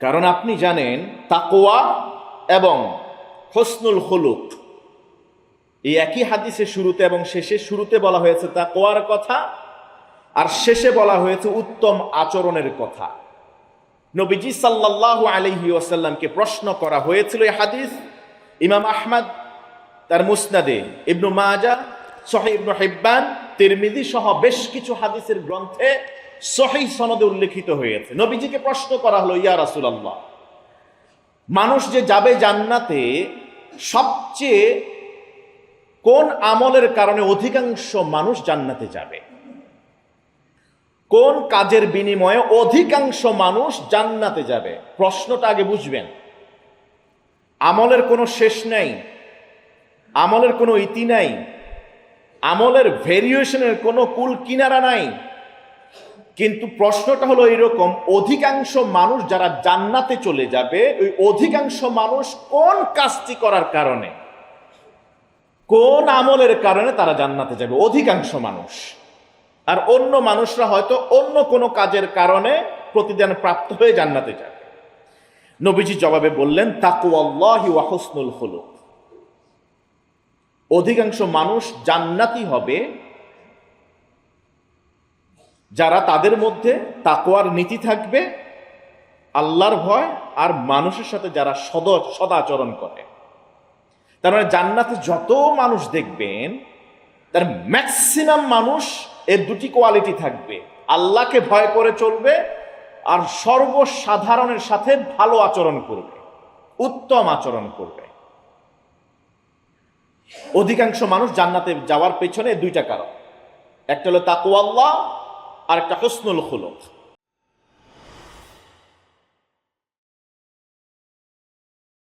কারণ আপনি জানেন তাকোয়া এবং হসনুল হলুক এই একই হাদিসে শুরুতে এবং শেষে শুরুতে বলা হয়েছে তাকোয়ার কথা, আর শেষে বলা হয়েছে উত্তম আচরণের কথা। নবীজি সাল্লাল্লাহু আলাইহি ওয়াসাল্লামকে প্রশ্ন করা হয়েছিল এই হাদিস। ইমাম আহমদ তার মুসনাদে, ইবনু মাজা সহি ইবনু হিব্বান তিরমিজি সহ বেশ কিছু হাদিসের গ্রন্থে সহি সনদে উল্লেখিত হয়েছে। নবীজিকে প্রশ্ন করা হলো, ইয়া রাসূলুল্লাহ, মানুষ যে যাবে জান্নাতে, সবচেয়ে কোন আমলের কারণে অধিকাংশ মানুষ জান্নাতে যাবে? কোন কাজের বিনিময়ে অধিকাংশ মানুষ জান্নাতে যাবে? প্রশ্নটা আগে বুঝবেন। আমলের কোনো শেষ নেই, আমলের কোনো ইতি নাই আমলের ভেরিয়েশনের কোনো কুল কিনারা নাই। কিন্তু প্রশ্নটা হলো এরকম, অধিকাংশ মানুষ যারা জান্নাতে চলে যাবে, ওই অধিকাংশ মানুষ কোন কাজটি করার কারণে? কোন আমলের কারণে তারা জান্নাতে যাবে? অধিকাংশ মানুষ। আর অন্য মানুষরা হয়তো অন্য কোনো কাজের কারণে প্রতিদান প্রাপ্ত হয়ে জান্নাতে যাবে। নবীজি জবাবে বললেন তাকু আল্লাহি ওয়াহসনুল হলুক অধিকাংশ মানুষ জান্নাতি হবে যারা তাদের মধ্যে তাকোয়ার নীতি থাকবে, আল্লাহর ভয় আর মানুষের সাথে যারা সদ, সদাচরণ করে। তার মানে জান্নাতে যত মানুষ দেখবেন, তার ম্যাক্সিমাম মানুষ এর দুটি কোয়ালিটি থাকবে। আল্লাহকে ভয় করে চলবে আর সর্বসাধারণের সাথে ভালো আচরণ করবে, উত্তম আচরণ করবে। অধিকাংশ মানুষ জান্নাতে যাওয়ার পেছনে দুইটা কারণ। একটা হলো তাকুয়াল্লাহ আর একটা হসনুল খুলক।